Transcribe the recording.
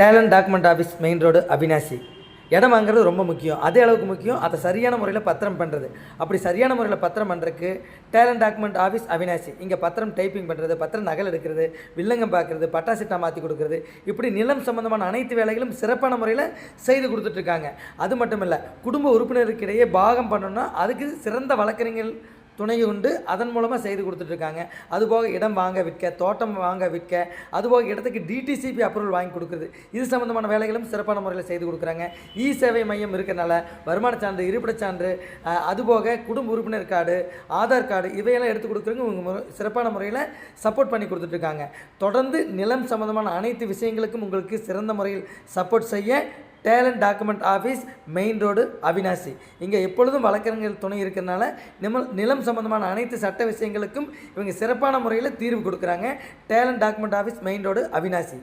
Talent document office main road Avinashi இடம் வாங்குறது ரொம்ப முக்கியம். அதே அளவுக்கு முக்கியம். அதை சரியான முறையில் பத்திரம் பண்ணுறது அப்படி சரியான முறையில் பத்திரம் பண்ணுறதுக்கு டேலண்ட் டாக்குமெண்ட் ஆஃபீஸ் அவினாசி இங்கே பத்திரம் டைப்பிங் பண்ணுறது பத்திரம் நகல் எடுக்கிறது வில்லங்கம் பார்க்குறது பட்டாசிட்டா மாற்றி கொடுக்குறது. இப்படி நிலம் சம்பந்தமான அனைத்து வேலைகளும் சிறப்பான முறையில் செய்து கொடுத்துட்ருக்காங்க அது மட்டும் இல்லை குடும்ப உறுப்பினருக்கிடையே பாகம் பண்ணணும்னா அதுக்கு சிறந்த வழக்கறிஞர்கள் துணை உண்டு அதன் மூலமாக செய்து கொடுத்துட்ருக்காங்க. அதுபோக இடம் வாங்க விற்க தோட்டம் வாங்க விற்க அதுபோக இடத்துக்கு டிடிசிபி அப்ரூவல் வாங்கி கொடுக்குறது. இது சம்மந்தமான வேலைகளும் சிறப்பான முறையில் செய்து கொடுக்குறாங்க. இ சேவை மையம் இருக்கிறனால வருமான சான்று இருப்பிடச் சான்று அதுபோக குடும்ப உறுப்பினர் கார்டு ஆதார் கார்டு இவையெல்லாம் எடுத்து கொடுக்குறவங்க இவங்க முறை- சிறப்பான முறையில் சப்போர்ட் பண்ணி கொடுத்துட்ருக்காங்க. தொடர்ந்து நிலம் சம்மந்தமான அனைத்து விஷயங்களுக்கும் உங்களுக்கு சிறந்த முறையில் சப்போர்ட் செய்ய talent document office main road Avinashi. இங்கே எப்பொழுதும் வழக்கறிஞர்கள் துணை இருக்கிறனால நிமல் நிலம் சம்பந்தமான அனைத்து சட்ட விஷயங்களுக்கும் இவங்க சிறப்பான முறையில் தீர்வு கொடுக்குறாங்க. Talent document office main road Avinashi.